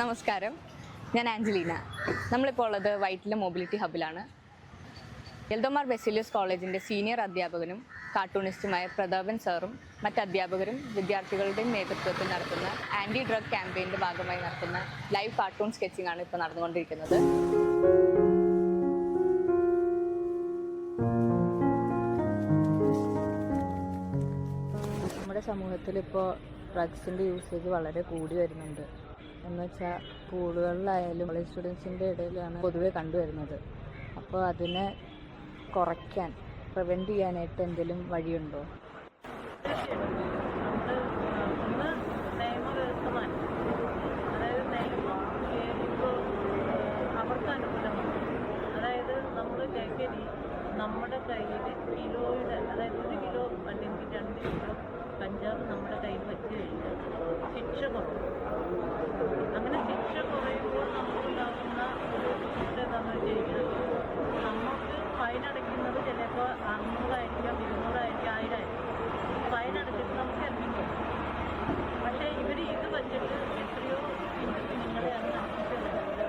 നമസ്കാരം. ഞാൻ ആഞ്ചലീന. നമ്മളിപ്പോൾ ഉള്ളത് വൈറ്റിലെ മൊബിലിറ്റി ഹബിലാണ്. എൽദോമാർ ബെസിലിയസ് കോളേജിന്റെ സീനിയർ അധ്യാപകനും കാർട്ടൂണിസ്റ്റുമായ പ്രതാപൻ സാറും മറ്റ് അധ്യാപകരും വിദ്യാർത്ഥികളുടെയും നേതൃത്വത്തിൽ നടത്തുന്ന ആന്റി ഡ്രഗ് ക്യാമ്പയിന്റെ ഭാഗമായി നടത്തുന്ന ലൈവ് കാർട്ടൂൺ സ്കെച്ചിങ് ആണ് ഇപ്പോൾ നടന്നുകൊണ്ടിരിക്കുന്നത്. നമ്മുടെ സമൂഹത്തിൽ ഇപ്പോൾ ഡ്രഗ്സിന്റെ യൂസേജ് വളരെ കൂടി വരുന്നുണ്ട്. എന്ന് വെച്ചാൽ സ്കൂളുകളിലായാലും കോളേജ് സ്റ്റുഡൻസിന്റെ ഇടയിലാണ് പൊതുവെ കണ്ടുവരുന്നത്. അപ്പോൾ അതിനെ കുറയ്ക്കാൻ പ്രിവെന്റ് ചെയ്യാനായിട്ട് എന്തെങ്കിലും വഴിയുണ്ടോ നമ്മൾ ഒന്ന് നിയമവ്യവസ്ഥ മാറ്റി അതായത് നിയമം ഇപ്പോൾ അവർക്ക് അനുകൂലമാണ് അതായത് നമ്മൾ ലഹരി നമ്മുടെ കയ്യിൽ കിലോയുടെ അതായത് ഒരു കിലോ അല്ലെങ്കിൽ രണ്ട് കിലോ കഞ്ചാവ് നമ്മുടെ കയ്യിൽ വെച്ച് കഴിഞ്ഞാൽ ശിക്ഷ കുറയും അങ്ങനെ ശിക്ഷ കുറയുമ്പോൾ നമുക്കുണ്ടാകുന്ന ഒരു ശിക്ഷ എന്താണെന്ന് വെച്ച് കഴിഞ്ഞാൽ നമുക്ക് ഫൈൻ അടയ്ക്കുന്നത് ചിലപ്പോൾ അറുന്നൂറായിരിക്കാം ഇരുന്നൂറായിരിക്കാം ആയിരമായിരിക്കും ഫൈൻ അടച്ചിട്ട് നമുക്ക് ഇറങ്ങി പോകും പക്ഷേ ഇവർ ഇത് വച്ചിട്ട് എത്രയോ കുഞ്ഞുങ്ങളെയാണ് നശിപ്പിച്ചത്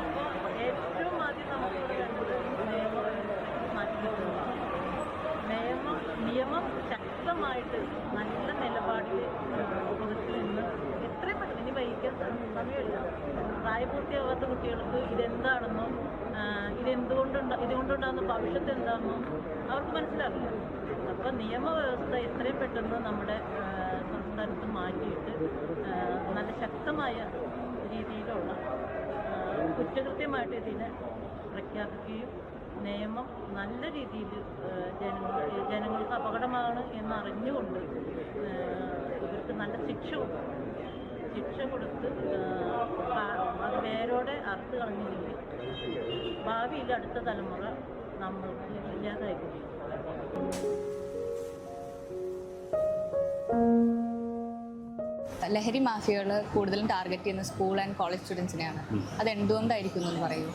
അപ്പോൾ ഏറ്റവും ആദ്യം നമുക്കിവിടെ വേണ്ടത് നിയമവ്യവസ്ഥ മാറ്റിയിട്ടുള്ളതാണ് നിയമം നിയമം ശക്തമായിട്ട് നല്ല നിലപാടിൽ പുറത്തു നിന്ന് എത്രയും പെട്ടെന്ന് ഇനി വൈകിക്കാൻ സമയമില്ല. പ്രായപൂർത്തിയാവാത്ത കുട്ടികൾക്ക് ഇതെന്താണെന്നോ ഇതെന്തുകൊണ്ടുണ്ട ഇതുകൊണ്ടുണ്ടാകുന്ന ഭവിഷ്യത്ത് എന്താണെന്നോ അവർക്ക് മനസ്സിലാവില്ല. അപ്പം നിയമവ്യവസ്ഥ എത്രയും പെട്ടെന്ന് നമ്മുടെ സംസ്ഥാനത്ത് മാറ്റിയിട്ട് നല്ല ശക്തമായ രീതിയിലുള്ള കുറ്റകൃത്യമായിട്ട് ഇതിനെ പ്രഖ്യാപിക്കുകയും നിയമം നല്ല രീതിയിൽ ജനങ്ങൾക്ക് ജനങ്ങൾക്ക് അപകടമാണ് എന്നറിഞ്ഞുകൊണ്ട് ഇവർക്ക് നല്ല ശിക്ഷ കൊടുക്കും ശിക്ഷ കൊടുത്ത് അത് വേരോടെ അറുത്ത് കളഞ്ഞില്ലെങ്കിൽ ഭാവിയിൽ അടുത്ത തലമുറ നമ്മൾക്ക് ഇല്ലാതായി ലഹരി മാഫിയകൾ കൂടുതലും ടാർഗറ്റ് ചെയ്യുന്ന സ്കൂൾ ആൻഡ് കോളേജ് സ്റ്റുഡൻസിനെയാണ്. അത് എന്തുകൊണ്ടായിരിക്കും എന്ന് പറയൂ?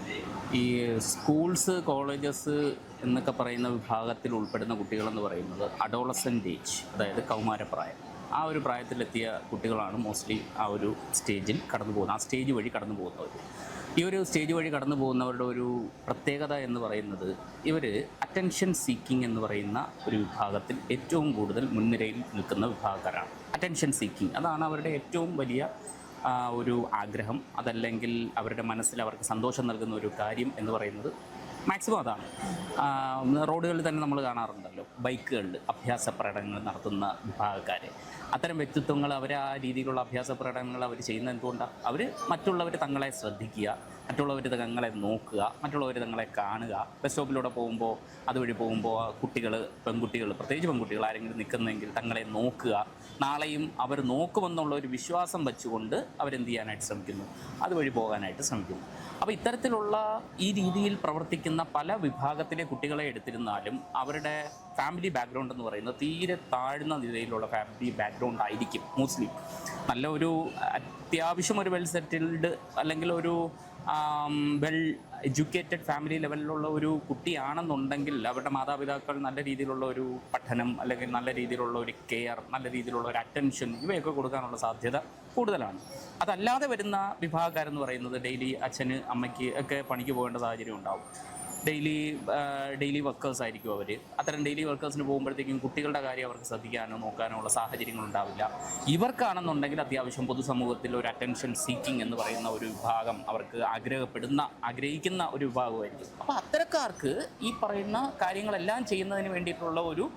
ഈ സ്കൂൾസ് കോളേജസ് എന്നൊക്കെ പറയുന്ന വിഭാഗത്തിൽ ഉൾപ്പെടുന്ന കുട്ടികളെന്ന് പറയുന്നത് അഡോളസന്റ് ഏജ് അതായത് കൗമാരപ്രായം. ആ ഒരു പ്രായത്തിലെത്തിയ കുട്ടികളാണ് മോസ്റ്റ്ലി ആ ഒരു സ്റ്റേജിൽ കടന്നു പോകുന്നത്. ആ സ്റ്റേജ് വഴി കടന്നു പോകുന്നവർ ഈ ഒരു സ്റ്റേജ് വഴി കടന്നു പോകുന്നവരുടെ ഒരു പ്രത്യേകത എന്ന് പറയുന്നത് ഇവർ അറ്റൻഷൻ സീക്കിംഗ് എന്ന് പറയുന്ന ഒരു വിഭാഗത്തിൽ ഏറ്റവും കൂടുതൽ മുൻനിരയിൽ നിൽക്കുന്ന വിഭാഗക്കാരാണ്. അറ്റൻഷൻ സീക്കിംഗ് അതാണ് അവരുടെ ഏറ്റവും വലിയ ഒരു ആഗ്രഹം അതല്ലെങ്കിൽ അവരുടെ മനസ്സിൽ അവർക്ക് സന്തോഷം നൽകുന്ന ഒരു കാര്യം എന്ന് പറയുന്നത് മാക്സിമം അതാണ്. റോഡുകളിൽ തന്നെ നമ്മൾ കാണാറുണ്ടല്ലോ ബൈക്കുകളിൽ അഭ്യാസ പ്രകടനങ്ങൾ നടത്തുന്ന വിഭാഗക്കാർ അത്തരം വ്യക്തിത്വങ്ങൾ അവർ ആ രീതിയിലുള്ള അഭ്യാസ പ്രകടനങ്ങൾ അവർ ചെയ്യുന്ന എന്തുകൊണ്ടാണ് അവർ മറ്റുള്ളവർ തങ്ങളെ ശ്രദ്ധിക്കുക മറ്റുള്ളവർ തങ്ങളെ നോക്കുക മറ്റുള്ളവർ തങ്ങളെ കാണുക. ബസ് സ്റ്റോപ്പിലൂടെ പോകുമ്പോൾ അതുവഴി പോകുമ്പോൾ കുട്ടികൾ പെൺകുട്ടികൾ പ്രത്യേകിച്ച് പെൺകുട്ടികൾ ആരെങ്കിലും നിൽക്കുന്നെങ്കിൽ തങ്ങളെ നോക്കുക. നാളെയും അവർ നോക്കുമെന്നുള്ള ഒരു വിശ്വാസം വെച്ചുകൊണ്ട് അവരെന്ത് ചെയ്യാനായിട്ട് ശ്രമിക്കുന്നു? അതുവഴി പോകാനായിട്ട് ശ്രമിക്കുന്നു. അപ്പോൾ ഇത്തരത്തിലുള്ള ഈ രീതിയിൽ പ്രവർത്തിക്കുന്ന പല വിഭാഗത്തിലെ കുട്ടികളെ എടുത്തിരുന്നാലും അവരുടെ ഫാമിലി ബാക്ക്ഗ്രൗണ്ട് എന്ന് പറയുന്നത് തീരെ താഴ്ന്ന നിലയിലുള്ള ഫാമിലി ബാക്ക്ഗ്രൗണ്ട് ആയിരിക്കും. മോസ്റ്റ്ലി നല്ല ഒരു അത്യാവശ്യം ഒരു വെൽ സെറ്റിൽഡ് അല്ലെങ്കിൽ ഒരു വെൽ എഡ്യൂക്കേറ്റഡ് ഫാമിലി ലെവലിലുള്ള ഒരു കുട്ടിയാണെന്നുണ്ടെങ്കിൽ അവരുടെ മാതാപിതാക്കൾ നല്ല രീതിയിലുള്ള ഒരു പഠനം അല്ലെങ്കിൽ നല്ല രീതിയിലുള്ള ഒരു കെയർ നല്ല രീതിയിലുള്ള ഒരു അറ്റൻഷൻ ഇവയൊക്കെ കൊടുക്കാനുള്ള സാധ്യത കൂടുതലാണ്. അതല്ലാതെ വരുന്ന വിഭാഗക്കാരെന്ന് പറയുന്നത് ഡെയിലി അച്ഛന് അമ്മയ്ക്ക് ഒക്കെ പണിക്ക് പോകേണ്ട സാഹചര്യം ഉണ്ടാവും. ഡെയിലി ഡെയിലി വർക്കേഴ്സ് ആയിരിക്കും അവർ അത്തരം ഡെയിലി വർക്കേഴ്സിന് പോകുമ്പോഴത്തേക്കും കുട്ടികളുടെ കാര്യം അവർക്ക് ശ്രദ്ധിക്കാനോ നോക്കാനോ ഉള്ള സാഹചര്യങ്ങൾ ഉണ്ടാവില്ല. ഇവർക്കാണെന്നുണ്ടെങ്കിൽ അത്യാവശ്യം പൊതുസമൂഹത്തിൽ ഒരു അറ്റൻഷൻ സീക്കിംഗ് എന്ന് പറയുന്ന ഒരു വിഭാഗം അവർക്ക് ആഗ്രഹപ്പെടുന്ന ആഗ്രഹിക്കുന്ന ഒരു വിഭാഗമായിരിക്കും. അപ്പോൾ അത്തരക്കാർക്ക് ഈ പറയുന്ന കാര്യങ്ങളെല്ലാം ചെയ്യുന്നതിന് വേണ്ടിയിട്ടുള്ള ഒരു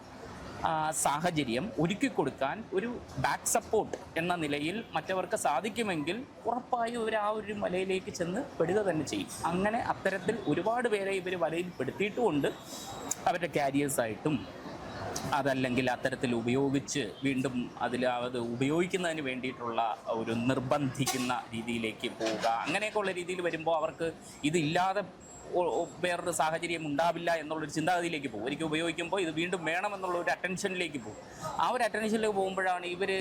സാഹചര്യം ഒരുക്കി കൊടുക്കാൻ ഒരു ബാക്ക് സപ്പോർട്ട് എന്ന നിലയിൽ മറ്റവർക്ക് സാധിക്കുമെങ്കിൽ ഉറപ്പായും ഇവർ ആ ഒരു വലയിലേക്ക് ചെന്ന് പെടുക തന്നെ ചെയ്യും. അങ്ങനെ അത്തരത്തിൽ ഒരുപാട് പേരെ ഇവർ വലയിൽ പെടുത്തിയിട്ടുമുണ്ട്. അവരുടെ കാരിയേഴ്സായിട്ടും അതല്ലെങ്കിൽ അത്തരത്തിൽ ഉപയോഗിച്ച് വീണ്ടും അതിൽ അത് ഉപയോഗിക്കുന്നതിന് വേണ്ടിയിട്ടുള്ള ഒരു നിർബന്ധിക്കുന്ന രീതിയിലേക്ക് പോവുക. അങ്ങനെയൊക്കെയുള്ള രീതിയിൽ വരുമ്പോൾ അവർക്ക് ഇതില്ലാതെ വേറൊരു സാഹചര്യം ഉണ്ടാവില്ല എന്നുള്ളൊരു ചിന്താഗതിയിലേക്ക് പോകും. ഒരിക്കൽ ഉപയോഗിക്കുമ്പോൾ ഇത് വീണ്ടും വേണമെന്നുള്ള ഒരു അറ്റൻഷനിലേക്ക് പോകും. ആ ഒരു അറ്റൻഷനിലേക്ക് പോകുമ്പോഴാണ് ഇവർ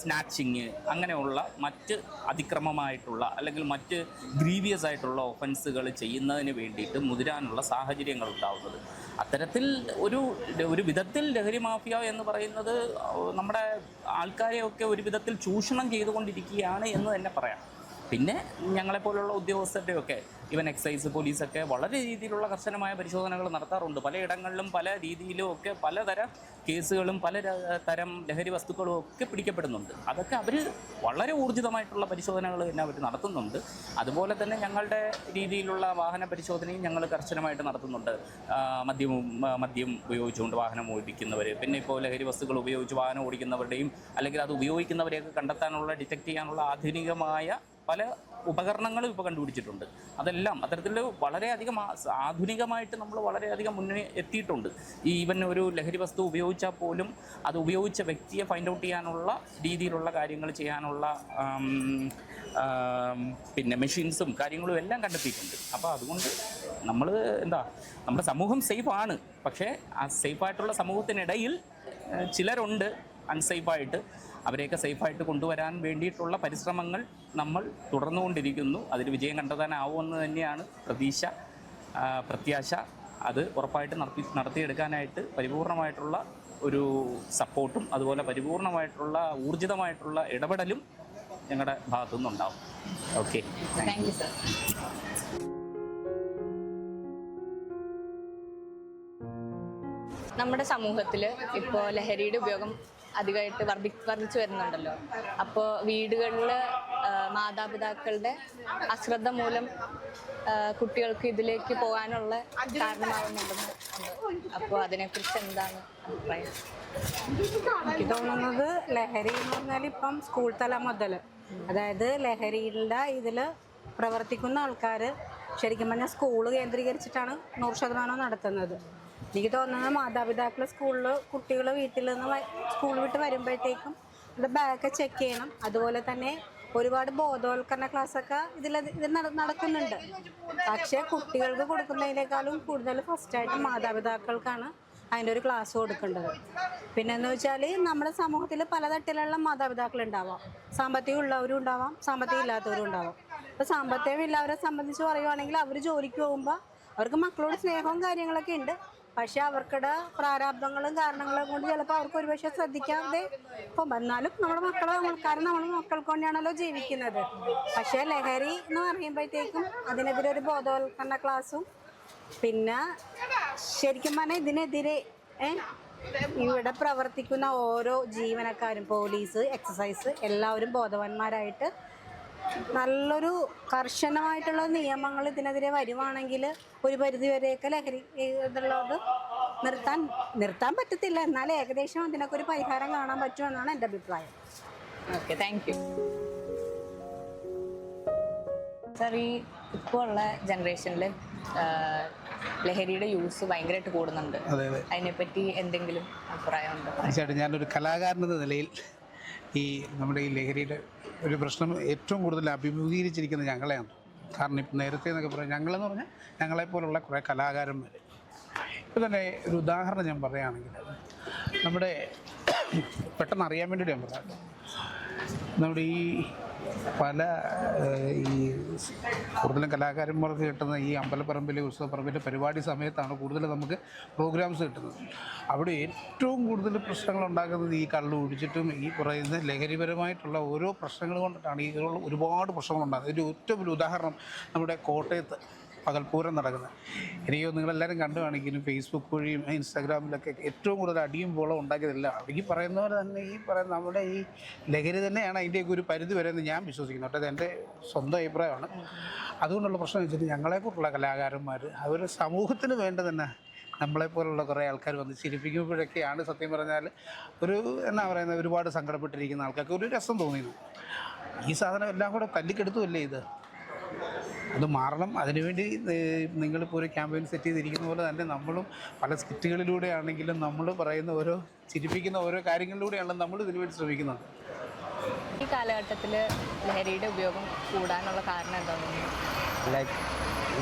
സ്നാച്ചിങ് അങ്ങനെയുള്ള മറ്റ് അതിക്രമമായിട്ടുള്ള അല്ലെങ്കിൽ മറ്റ് ഗ്രീവിയസ് ആയിട്ടുള്ള ഒഫൻസുകൾ ചെയ്യുന്നതിന് വേണ്ടിയിട്ട് മുതിരാനുള്ള സാഹചര്യങ്ങൾ ഉണ്ടാവുന്നത്. അത്തരത്തിൽ ഒരു ഒരു വിധത്തിൽ ലഹരി മാഫിയ എന്ന് പറയുന്നത് നമ്മുടെ ആൾക്കാരെയൊക്കെ ഒരു വിധത്തിൽ ചൂഷണം ചെയ്തുകൊണ്ടിരിക്കുകയാണ് എന്ന് തന്നെ പറയാം. പിന്നെ ഞങ്ങളെപ്പോലുള്ള ഉദ്യോഗസ്ഥരുടെയൊക്കെ ഇവൻ എക്സൈസ് പോലീസൊക്കെ വളരെ രീതിയിലുള്ള കർശനമായ പരിശോധനകൾ നടത്താറുണ്ട്. പലയിടങ്ങളിലും പല രീതിയിലും ഒക്കെ പലതരം കേസുകളും പല തരം ലഹരി വസ്തുക്കളും ഒക്കെ പിടിക്കപ്പെടുന്നുണ്ട്. അതൊക്കെ അവർ വളരെ ഊർജിതമായിട്ടുള്ള പരിശോധനകൾ തന്നെ അവർ നടത്തുന്നുണ്ട്. അതുപോലെ തന്നെ ഞങ്ങളുടെ രീതിയിലുള്ള വാഹന പരിശോധനയും ഞങ്ങൾ കർശനമായിട്ട് നടത്തുന്നുണ്ട്. മദ്യം മദ്യം ഉപയോഗിച്ചുകൊണ്ട് വാഹനം ഓടിക്കുന്നവർ പിന്നെ ഇപ്പോൾ ലഹരി വസ്തുക്കൾ ഉപയോഗിച്ച് വാഹനം ഓടിക്കുന്നവരുടെയും അല്ലെങ്കിൽ അത് ഉപയോഗിക്കുന്നവരെയൊക്കെ കണ്ടെത്താനുള്ള ഡിറ്റക്റ്റ് ചെയ്യാനുള്ള ആധുനികമായ പല ഉപകരണങ്ങളും ഇപ്പോൾ കണ്ടുപിടിച്ചിട്ടുണ്ട്. അതെല്ലാം അത്തരത്തിൽ വളരെയധികം ആധുനികമായിട്ട് നമ്മൾ വളരെയധികം മുന്നേ എത്തിയിട്ടുണ്ട്. ഈ ഈവൻ ഒരു ലഹരി വസ്തു ഉപയോഗിച്ചാൽ പോലും അത് ഉപയോഗിച്ച വ്യക്തിയെ ഫൈൻഡ് ഔട്ട് ചെയ്യാനുള്ള രീതിയിലുള്ള കാര്യങ്ങൾ ചെയ്യാനുള്ള പിന്നെ മെഷീൻസും കാര്യങ്ങളും എല്ലാം കണ്ടെത്തിയിട്ടുണ്ട്. അപ്പോൾ അതുകൊണ്ട് നമ്മൾ എന്താ നമ്മുടെ സമൂഹം സേഫാണ് പക്ഷേ ആ സേഫായിട്ടുള്ള സമൂഹത്തിനിടയിൽ ചിലരുണ്ട് അൺസേഫായിട്ട് അവരെയൊക്കെ സേഫായിട്ട് കൊണ്ടുവരാൻ വേണ്ടിയിട്ടുള്ള പരിശ്രമങ്ങൾ നമ്മൾ തുടർന്നുകൊണ്ടിരിക്കുന്നു. അതിൽ വിജയം കണ്ടെത്താനാവുമെന്ന് തന്നെയാണ് പ്രതീക്ഷ. പ്രത്യാശ. അത് ഉറപ്പായിട്ട് നടത്തി നടത്തിയെടുക്കാനായിട്ട് പരിപൂർണമായിട്ടുള്ള ഒരു സപ്പോർട്ടും അതുപോലെ പരിപൂർണമായിട്ടുള്ള ഊർജിതമായിട്ടുള്ള ഇടപെടലും ഞങ്ങളുടെ ഭാഗത്തു നിന്നുണ്ടാവും ഓക്കെ താങ്ക് യു സർ നമ്മുടെ സമൂഹത്തിൽ ഇപ്പോൾ ലഹരിയുടെ ഉപയോഗം അധികമായിട്ട് വർദ്ധി വർദ്ധിച്ചു വരുന്നുണ്ടല്ലോ. അപ്പോൾ വീടുകളിൽ മാതാപിതാക്കളുടെ അശ്രദ്ധ മൂലം കുട്ടികൾക്ക് ഇതിലേക്ക് പോകാനുള്ള കാരണമാകുന്നുണ്ടെന്ന് അപ്പോ അപ്പോൾ അതിനെക്കുറിച്ച് എന്താണ് അഭിപ്രായം? എനിക്ക് തോന്നുന്നത് ലഹരി എന്ന് പറഞ്ഞാൽ ഇപ്പം സ്കൂൾ തല മുതൽ അതായത് ലഹരിയുടെ ഇതിൽ പ്രവർത്തിക്കുന്ന ആൾക്കാർ ശരിക്കും പറഞ്ഞാൽ സ്കൂൾ കേന്ദ്രീകരിച്ചിട്ടാണ് നൂറ് ശതമാനം നടത്തുന്നത്. എനിക്ക് തോന്നുന്നത് മാതാപിതാക്കൾ സ്കൂളിൽ കുട്ടികൾ വീട്ടിൽ നിന്ന് സ്കൂൾ വിട്ട് വരുമ്പോഴത്തേക്കും അത് ബാഗൊക്കെ ചെക്ക് ചെയ്യണം. അതുപോലെ തന്നെ ഒരുപാട് ബോധവൽക്കരണ ക്ലാസ്സൊക്കെ ഇതിൽ ഇത് നടക്കുന്നുണ്ട്. പക്ഷേ കുട്ടികൾക്ക് കൊടുക്കുന്നതിനേക്കാളും കൂടുതൽ ഫസ്റ്റായിട്ട് മാതാപിതാക്കൾക്കാണ് അതിന്റെ ഒരു ക്ലാസ് കൊടുക്കേണ്ടത്. പിന്നെ എന്ന് വെച്ചാൽ നമ്മുടെ സമൂഹത്തിൽ പലതട്ടിലുള്ള മാതാപിതാക്കൾ ഉണ്ടാവാം സാമ്പത്തികം ഉള്ളവരും ഉണ്ടാവാം സാമ്പത്തികം ഇല്ലാത്തവരും ഉണ്ടാവാം. അപ്പോൾ സാമ്പത്തികം ഇല്ലാവരെ സംബന്ധിച്ച് പറയുവാണെങ്കിൽ അവർ ജോലിക്ക് പോകുമ്പോൾ അവർക്ക് മക്കളോട് സ്നേഹവും കാര്യങ്ങളൊക്കെ ഉണ്ട്. പക്ഷെ അവർക്കിട പ്രാരാബ്ദങ്ങളും കാരണങ്ങളും കൊണ്ട് ചിലപ്പോൾ അവർക്ക് ഒരുപക്ഷെ ശ്രദ്ധിക്കാതെ ഇപ്പം എന്നാലും നമ്മുടെ മക്കളെ കാരണം നമ്മൾ മക്കൾക്ക് കൊണ്ടാണല്ലോ ജീവിക്കുന്നത്. പക്ഷെ ലഹരി എന്ന് പറയുമ്പോഴത്തേക്കും അതിനെതിരെ ഒരു ബോധവൽക്കരണ ക്ലാസ്സും പിന്നെ ശരിക്കും പറഞ്ഞാൽ ഇതിനെതിരെ ഇവിടെ പ്രവർത്തിക്കുന്ന ഓരോ ജീവനക്കാരും പോലീസ് എക്സസൈസ് എല്ലാവരും ബോധവാന്മാരായിട്ട് നല്ലൊരു കർശനമായിട്ടുള്ള നിയമങ്ങൾ ഇതിനെതിരെ വരുവാണെങ്കിൽ ഒരു പരിധി വരെയൊക്കെ ലഹരി ഇതുള്ളത് നിർത്താൻ നിർത്താൻ പറ്റത്തില്ല. എന്നാൽ ഏകദേശം അതിനൊക്കെ ഒരു പരിഹാരം കാണാൻ പറ്റുമെന്നാണ് എന്റെ അഭിപ്രായം. Okay thank U. സാർ ഈ ഇപ്പോൾ ഉള്ള ജനറേഷനിൽ ലഹരിയുടെ യൂസ് ഭയങ്കരമായിട്ട് കൂടുന്നുണ്ട്. അതെ അതെ. അതിനെപ്പറ്റി എന്തെങ്കിലും അഭിപ്രായം ഉണ്ടോ തീർച്ചയായിട്ടും ഞാനൊരു കലാകാരൻ എന്ന നിലയിൽ ഈ നമ്മുടെ ഈ ലഹരിയുടെ ഒരു പ്രശ്നം ഏറ്റവും കൂടുതൽ അഭിമുഖീകരിച്ചിരിക്കുന്നത് ഞങ്ങളെയാണ്. കാരണം ഇപ്പം നേരത്തെ എന്നൊക്കെ പറയാം ഞങ്ങളെന്ന് പറഞ്ഞാൽ ഞങ്ങളെപ്പോലുള്ള കുറേ കലാകാരന്മാർ ഇപ്പം തന്നെ ഒരു ഉദാഹരണം ഞാൻ പറയുകയാണെങ്കിൽ നമ്മുടെ പെട്ടെന്ന് അറിയാൻ വേണ്ടിയിട്ട് ഞാൻ പറയാം നമ്മുടെ ഈ പല ഈ കൂടുതലും കലാകാരന്മാർക്ക് കിട്ടുന്ന ഈ അമ്പലപ്പറമ്പിലെ ഉത്സവപ്പറമ്പിലെ പരിപാടി സമയത്താണ് കൂടുതൽ നമുക്ക് പ്രോഗ്രാംസ് കിട്ടുന്നത്. അവിടെ ഏറ്റവും കൂടുതൽ പ്രശ്നങ്ങൾ ഉണ്ടാക്കുന്നത് ഈ കള്ളു കുടിച്ചിട്ടും ഈ പറയുന്ന ലഹരിപരമായിട്ടുള്ള ഓരോ പ്രശ്നങ്ങൾ കൊണ്ടിട്ടാണ് ഈ ഒരുപാട് പ്രശ്നങ്ങൾ ഉണ്ടാകുന്നത്. ഒരു ഏറ്റവും വലിയ ഉദാഹരണം നമ്മുടെ കോട്ടയത്ത് പകൽപൂരം നടക്കുന്നത്. എനിക്ക് നിങ്ങളെല്ലാവരും കണ്ടു ഫേസ്ബുക്ക് വഴിയും ഇൻസ്റ്റാഗ്രാമിലൊക്കെ ഏറ്റവും കൂടുതൽ അടിയും ബോളം ഉണ്ടാക്കിയതല്ല. ഈ പറയുന്ന പോലെ തന്നെ ഈ പറയുന്ന നമ്മുടെ ഈ ലഹരി തന്നെയാണ് അതിന്റെയൊക്കെ ഒരു പരിധി വരെ എന്ന് ഞാൻ വിശ്വസിക്കുന്നു. കേട്ടോ എന്റെ സ്വന്തം അഭിപ്രായമാണ്. അതുകൊണ്ടുള്ള പ്രശ്നം വെച്ചിട്ട് ഞങ്ങളെക്കുറിച്ചുള്ള കലാകാരന്മാർ അവർ സമൂഹത്തിന് വേണ്ട തന്നെ നമ്മളെപ്പോലുള്ള കുറേ ആൾക്കാർ വന്ന് ചിരിപ്പിക്കുമ്പോഴൊക്കെയാണ് സത്യം പറഞ്ഞാൽ ഒരു എന്നാ പറയുന്നത് ഒരുപാട് സങ്കടപ്പെട്ടിരിക്കുന്ന ആൾക്കാർക്ക് ഒരു രസം തോന്നിയത്. ഈ സാധനം എല്ലാം കൂടെ തല്ലിക്കെടുത്തുമല്ലേ ഇത്? അത് മാറണം. അതിനുവേണ്ടി നിങ്ങളിപ്പോൾ ഒരു ക്യാമ്പയിൻ സെറ്റ് ചെയ്തിരിക്കുന്ന പോലെ തന്നെ നമ്മളും പല സ്കിറ്റുകളിലൂടെ ആണെങ്കിലും നമ്മൾ പറയുന്ന ഓരോ ചിരിപ്പിക്കുന്ന ഓരോ കാര്യങ്ങളിലൂടെയാണ് നമ്മൾ ഇതിനു വേണ്ടി ശ്രമിക്കുന്നത് ഈ കാലഘട്ടത്തിൽ ലഹരിയുടെ ഉപയോഗം കൂടാനുള്ള കാരണം എന്താണെന്ന് ലൈക്ക്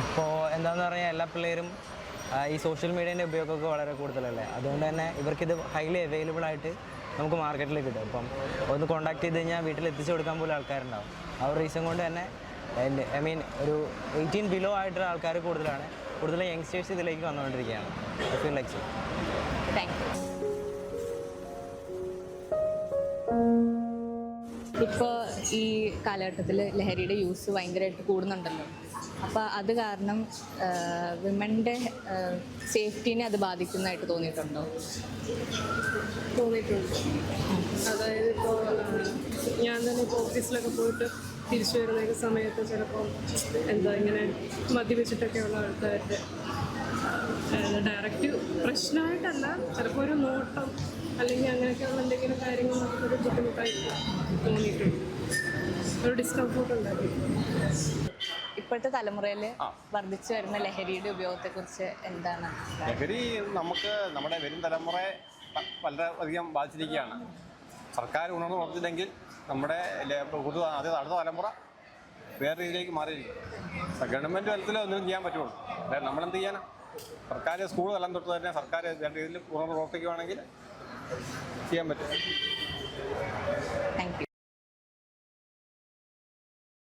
ഇപ്പോൾ എന്താണെന്ന് പറഞ്ഞാൽ എല്ലാ പിള്ളേരും ഈ സോഷ്യൽ മീഡിയേന്റെ ഉപയോഗമൊക്കെ വളരെ കൂടുതലല്ലേ? അതുകൊണ്ട് തന്നെ ഇവർക്കിത് ഹൈലി അവൈലബിൾ ആയിട്ട് നമുക്ക് മാർക്കറ്റിൽ കിട്ടും. അപ്പം ഒന്ന് കോൺടാക്ട് ചെയ്ത് കഴിഞ്ഞാൽ വീട്ടിൽ എത്തിച്ചു കൊടുക്കാൻ പോലും ആൾക്കാരുണ്ടാവും. ആ ഒരു റീസൺ കൊണ്ട് തന്നെ ഐ മീൻ ഒരു എയ്റ്റീൻ ബിലോ ആയിട്ടുള്ള ആൾക്കാർ കൂടുതലാണ്. കൂടുതൽ യങ്സ്റ്റേഴ്സ് ഇതിലേക്ക് വന്നുകൊണ്ടിരിക്കുകയാണ്. I feel like so thank you ഇപ്പോൾ ഈ കാലഘട്ടത്തിൽ ലഹരിയുടെ യൂസ് ഭയങ്കരമായിട്ട് കൂടുന്നുണ്ടല്ലോ. അപ്പോൾ അത് കാരണം വിമന്റെ സേഫ്റ്റീനെ അത് ബാധിക്കുന്നതായിട്ട് തോന്നിയിട്ടുണ്ടോ? തോന്നിയിട്ടുണ്ട്. അതായത് ഇപ്പോൾ ഞാൻ തന്നെ ഇപ്പോൾ ഓഫീസിലൊക്കെ പോയിട്ട് തിരിച്ചു വരുന്ന സമയത്ത് ചിലപ്പം എന്താ ഇങ്ങനെ മദ്യപിച്ചിട്ടൊക്കെയുള്ള ആൾക്കാരുടെ ഡയറക്റ്റ് പ്രശ്നമായിട്ടല്ല ചിലപ്പോൾ ഒരു നോട്ടം അല്ലെങ്കിൽ അങ്ങനെയൊക്കെയുള്ള എന്തെങ്കിലും കാര്യങ്ങൾ നമുക്കൊരു ബുദ്ധിമുട്ടായിട്ട് തോന്നിയിട്ടുണ്ട്. ഒരു ഡിസ്കംഫോർട്ട് ഉണ്ടാക്കി ഇപ്പോഴത്തെ തലമുറയിൽ വർദ്ധിച്ചു വരുന്ന ലഹരിയുടെ ഉപയോഗത്തെക്കുറിച്ച് എന്താണ്? ലഹരി നമുക്ക് നമ്മുടെ വരും തലമുറയെ വളരെയധികം ബാധിച്ചിരിക്കുകയാണ്. സർക്കാർ ഉണർന്നു പ്രവർത്തിച്ചില്ലെങ്കിൽ നമ്മുടെ പുതു ആദ്യ അടുത്ത തലമുറ വേറെ രീതിയിലേക്ക് മാറിയിരിക്കും. ഗവൺമെന്റ് തലത്തിൽ ഒന്നും ചെയ്യാൻ പറ്റുള്ളൂ. അതായത് നമ്മളെന്ത് ചെയ്യാനാ? സർക്കാർ സ്കൂൾ തലം തൊട്ട് തന്നെ സർക്കാർ വേണ്ട രീതിയിൽ ഉണർന്നു പ്രവർത്തിക്കുകയാണെങ്കിൽ ചെയ്യാൻ പറ്റും.